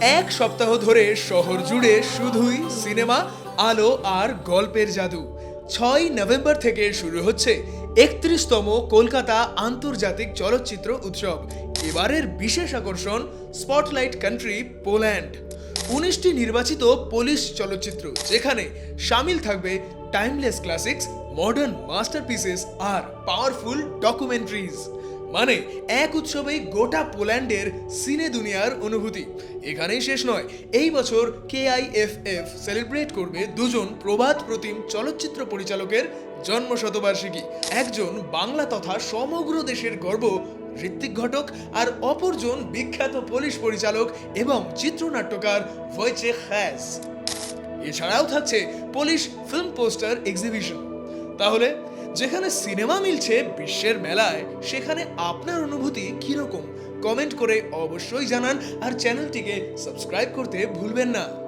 এক সপ্তাহ ধরে শহর জুড়ে শুধুই সিনেমা, আলো আর গল্পের জাদু। ছয় নভেম্বর থেকে শুরু হচ্ছে একত্রিশতম কলকাতা আন্তর্জাতিক চলচ্চিত্র উৎসব। এবারের বিশেষ আকর্ষণ স্পটলাইট কান্ট্রি, পোল্যান্ড। উনিশটি নির্বাচিত পুলিশ চলচ্চিত্র, যেখানে সামিল থাকবে টাইমলেস ক্লাসিক্স মডার্ন মাস্টারপিসেস আর পাওয়ারফুল ডকুমেন্টারিজ মানে এক উৎসবেই গোটা পোল্যান্ডের সিনে দুনিয়ার অনুভূতি। এখানেই শেষ নয়, এই বছর কেআইএফএফ সেলিব্রেট করবে দুজন প্রবাদ প্রতিম চলচ্চিত্র পরিচালকের জন্ম শতবার্ষিকী একজন বাংলা তথা সমগ্র দেশের গর্ব ঋত্বিক ঘটক, আর অপরজন বিখ্যাত পুলিশ পরিচালক এবং চিত্রনাট্যকার ভয়চে হ্যাস এছাড়াও থাকছে পুলিশ ফিল্ম পোস্টার এক্সিবিশন। তাহলে যেখানে সিনেমা মিলছে বিশ্বের মেলায়, সেখানে আপনার অনুভূতি কীরকম? কমেন্ট করে অবশ্যই জানান আর চ্যানেলটিকে সাবস্ক্রাইব করতে ভুলবেন না।